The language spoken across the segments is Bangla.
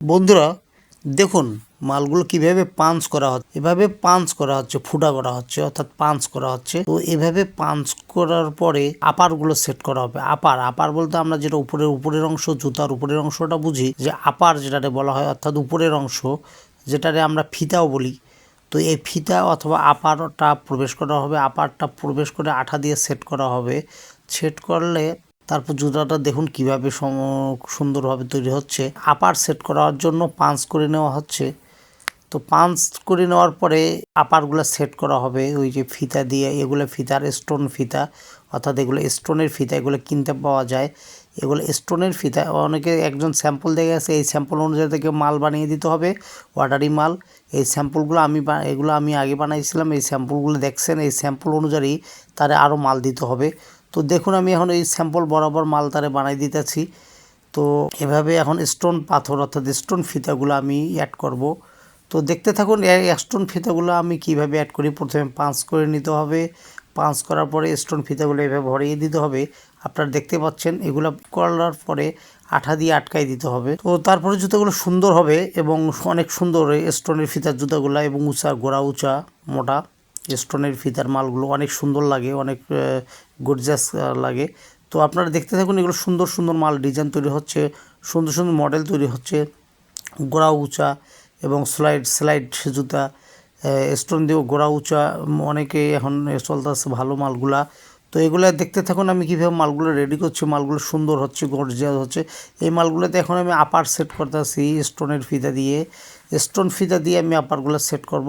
বন্ধুরা, দেখুন মালগুলো কীভাবে পাঞ্চ করা হচ্ছে। এভাবে পাঞ্চ করা হচ্ছে, ফুটা করা হচ্ছে, অর্থাৎ পাঞ্চ করা হচ্ছে। তো এভাবে পাঞ্চ করার পরে আপারগুলো সেট করা হবে। আপার আপার বলতে আমরা যেটা উপরের উপরের অংশ, জুতার উপরের অংশটা বুঝি, যে আপার যেটাতে বলা হয়, অর্থাৎ উপরের অংশ যেটারে আমরা ফিতাও বলি। তো এই ফিতা অথবা আপারটা প্রবেশ করা হবে, আপারটা প্রবেশ করে আঠা দিয়ে সেট করা হবে। সেট করলে তারপর জুতাটা দেখুন কীভাবে সুন্দরভাবে তৈরি হচ্ছে। আপার সেট করার জন্য পাঞ্চ করে নেওয়া হচ্ছে। তো পাঞ্চ করে নেওয়ার পরে আপারগুলো সেট করা হবে। ওই যে ফিতা দিয়ে, এগুলো ফিতার স্টোন ফিতা, অর্থাৎ এগুলো স্টোনের ফিতা, এগুলো কিনতে পাওয়া যায়। এগুলো স্টোনের ফিতা। অনেকে একজন স্যাম্পল দেখে গেছে এই স্যাম্পল অনুযায়ী থেকে মাল বানিয়ে দিতে হবে, ওয়াটারি মাল। এই স্যাম্পলগুলো আমি এগুলো আমি আগে বানাইছিলাম, এই স্যাম্পলগুলো দেখছেন, এই স্যাম্পল অনুযায়ী তারে আরও মাল দিতে হবে। তো দেখুন, আমি এখন এই স্যাম্পল বরাবর মাল তারে বানাই দিতেছি। তো এভাবে এখন স্টোন পাথর, অর্থাৎ স্টোন ফিতাগুলো আমি অ্যাড করব। তো দেখতে থাকুন স্টোন ফিতাগুলো আমি কীভাবে অ্যাড করি? প্রথমে পাঁচ করে নিতে হবে। পাঁচ করার পরে স্টোন ফিতাগুলো এভাবে ভরিয়ে দিতে হবে। আপনারা দেখতে পাচ্ছেন, এগুলো করার পরে আঠা দিয়ে আটকাই দিতে হবে। তো তারপরে জুতাগুলো সুন্দর হবে এবং অনেক সুন্দর স্টোনের ফিতার জুতাগুলো এবং উঁচা, গোড়া উঁচা, মোটা স্টোনের ফিতার মালগুলো অনেক সুন্দর লাগে, অনেক গর্জাস লাগে। তো আপনারা দেখতে থাকুন, এগুলো সুন্দর সুন্দর মাল ডিজাইন তৈরি হচ্ছে, সুন্দর সুন্দর মডেল তৈরি হচ্ছে। গোড়া উঁচা এবং স্লাইড স্লাইড জুতা স্টোন দিয়েও গোড়া উঁচা, অনেকে এখন চলতেছে ভালো মালগুলা। তো এগুলো দেখতে থাকুন আমি কীভাবে মালগুলো রেডি করছি, মালগুলো সুন্দর হচ্ছে গর্জিয়াস হচ্ছে। এই মালগুলোতে এখন আমি আপার সেট করতেছি স্টোনের ফিতা দিয়ে। স্টোন ফিতা দিয়ে আমি আপারগুলো সেট করব,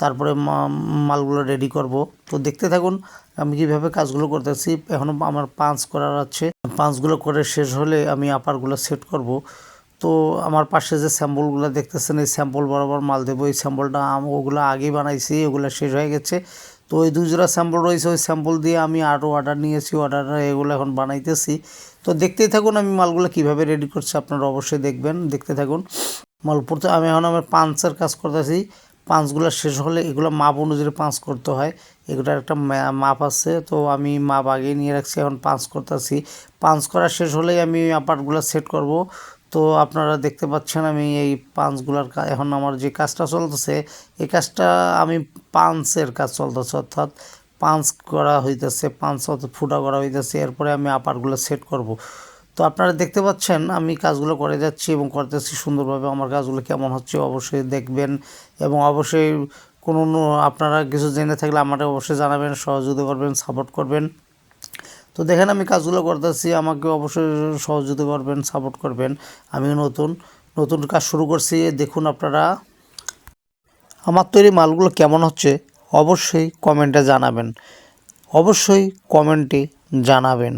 তারপরে মালগুলো রেডি করব। তো দেখতে থাকুন আমি কীভাবে কাজগুলো করতেছি এখনও আমার পাঁচ করার আছে। পাঁচগুলো করে শেষ হলে আমি আপারগুলো সেট করব। তো আমার পাশে যে স্যাম্পলগুলো দেখতেছেন, এই স্যাম্পল বরাবর মাল দেবো। এই স্যাম্পলটা ওগুলো আগেই বানাইছি, ওগুলো শেষ হয়ে গেছে। তো ওই দুই জোড়া স্যাম্পল রয়েছে, ওই স্যাম্পল দিয়ে আমি আরও অর্ডার নিয়েছি অর্ডার এগুলো এখন বানাইতেছি। তো দেখতেই থাকুন আমি মালগুলো কীভাবে রেডি করছি, আপনারা অবশ্যই দেখবেন, দেখতে থাকুন। মাল প্রথমে আমি এখন আমার পাঁচের কাজ করতেছি। পাঁচগুলো শেষ হলে এগুলো মাপ অনুযায়ী পাঁচ করতে হয়। এগুলোর একটা মাপ আছে, তো আমি মাপ আগে নিয়ে রাখছি, এখন পাঁচ করতেছি। পাঁচ করা শেষ হলেই আমি আপারগুলো সেট করব। তো আপনারা দেখতে পাচ্ছেন আমি এই পাঞ্চগুলার এখন আমার যে কাজটা চলতেছে, এই কাজটা আমি পাঁচের কাজ চলতেছে, অর্থাৎ পাঁচ করা হইতেছে অর্থাৎ ফুটা করা হইতেছে, এরপরে আমি আপারগুলো সেট করব। তো আপনারা দেখতে পাচ্ছেন আমি কাজগুলো করে যাচ্ছি এবং করতেছি সুন্দরভাবে, আমার কাজগুলো কেমন হচ্ছে অবশ্যই দেখবেন এবং অবশ্যই কোনো আপনারা কিছু জেনে থাকলে আমাকে অবশ্যই জানাবেন, সহযোগিতা করবেন সাপোর্ট করবেন। তো দেখেন আমি কাজগুলো করতেছি, আমাকে অবশ্যই সহযোগিতা করবেন সাপোর্ট করবেন। আমিও নতুন নতুন কাজ শুরু করছি। দেখুন আপনারা, আমার তৈরি মালগুলো কেমন হচ্ছে অবশ্যই কমেন্টে জানাবেন। অবশ্যই কমেন্টে জানাবেন।